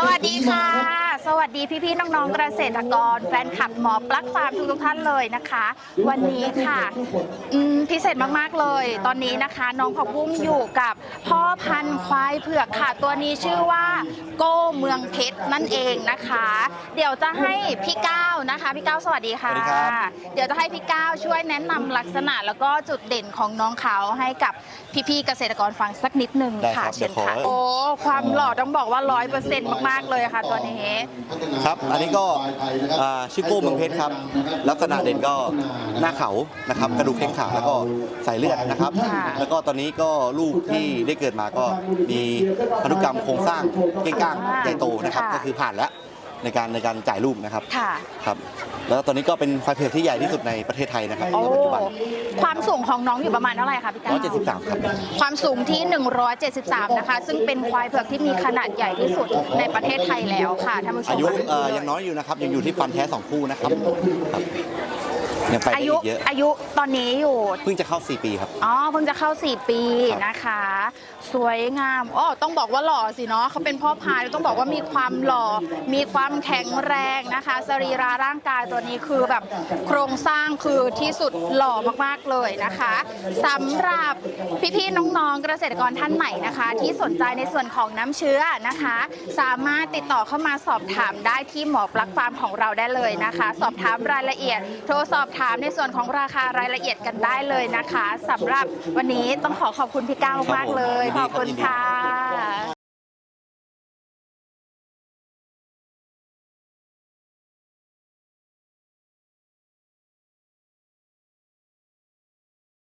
สวัสดีค่ะ สวัสดีพี่ๆน้องๆเกษตรกร แฟนคลับหมอปลั๊กฟาร์มทุกๆท่านเลยนะคะ วันนี้ค่ะอืมพิเศษมากๆเลย ตอนนี้นะคะ น้องผักบุ้งอยู่กับพ่อพันธุ์ควายเผือกค่ะ ตัวนี้ชื่อว่าโก้เมืองเพชรนั่นเองนะคะ เดี๋ยวจะให้พี่ก้าวนะคะพี่ก้าวสวัสดีค่ะ สวัสดีครับ เดี๋ยวจะให้พี่ก้าวช่วยแนะนำลักษณะแล้วก็จุดเด่นของน้องเขาให้กับพี่ๆเกษตรกรฟังสักนิดนึงได้ค่ะครับเชิญค่ะเดี๋ยวขอ โอ้ความหล่อต้องบอกว่าร้อยเปอร์เซ็นต์มากๆเลยค่ะ ตัวนี้ครับ อันนี้ก็อ่าชื่อโก้เมืองเพชรครับ ลักษณะเด่นก็หน้าเขานะครับ กระดูกแข้งขาแล้วก็สายเลือดนะครับค่ะแล้วก็ตอนนี้ก็ลูกที่ได้เกิดมาก็มีพันธุกรรมโครงสร้างเก้งก้างใหญ่โตนะครับ ก็คือผ่านแล้ว ในการในการจ่ายลูกนะครับค่ะครับแล้วตอนนี้ก็เป็นควายเผือกที่ใหญ่ที่สุดในประเทศไทยนะครับโอ้ในปัจจุบัน ความสูงของน้องอยู่ประมาณเท่าไหร่คะพี่ก้าว173ครับ ความสูงที่ 173 นะคะ ซึ่งเป็นควายเผือกที่มีขนาดใหญ่ที่สุดในประเทศไทยแล้วค่ะท่านผู้ชมอายุเอ่อยังน้อยอยู่นะครับยังอยู่ที่ฟันแท้สองคู่นะครับครับ ยังไปได้อายุอีกเยอะ อายุตอนนี้อยู่ เพิ่งจะเข้า 4 ปีครับ อ๋อเพิ่งจะเข้า 4 ปีครับนะคะ สวยงามอ๋อต้องบอกว่าหล่อสิเนาะเขาเป็นพ่อพายต้องบอกว่ามีความหล่อ มีความแข็งแรงนะคะ สรีระร่างกายตัวนี้คือแบบโครงสร้างคือที่สุดหล่อมากๆเลยนะคะสำหรับพี่ๆน้องๆเกษตรกรท่านไหนนะคะ ที่สนใจในส่วนของน้ำเชื้อนะคะ สามารถติดต่อเข้ามาสอบถามได้ที่หมอปลั๊กฟาร์มของเราได้เลยนะคะ สอบถามรายละเอียด โทรสอบถามในส่วนของราคารายละเอียดกันได้เลยนะคะสำหรับวันนี้ต้องขอขอบคุณพี่ก้าวมากๆเลย ขอบคุณค่ะ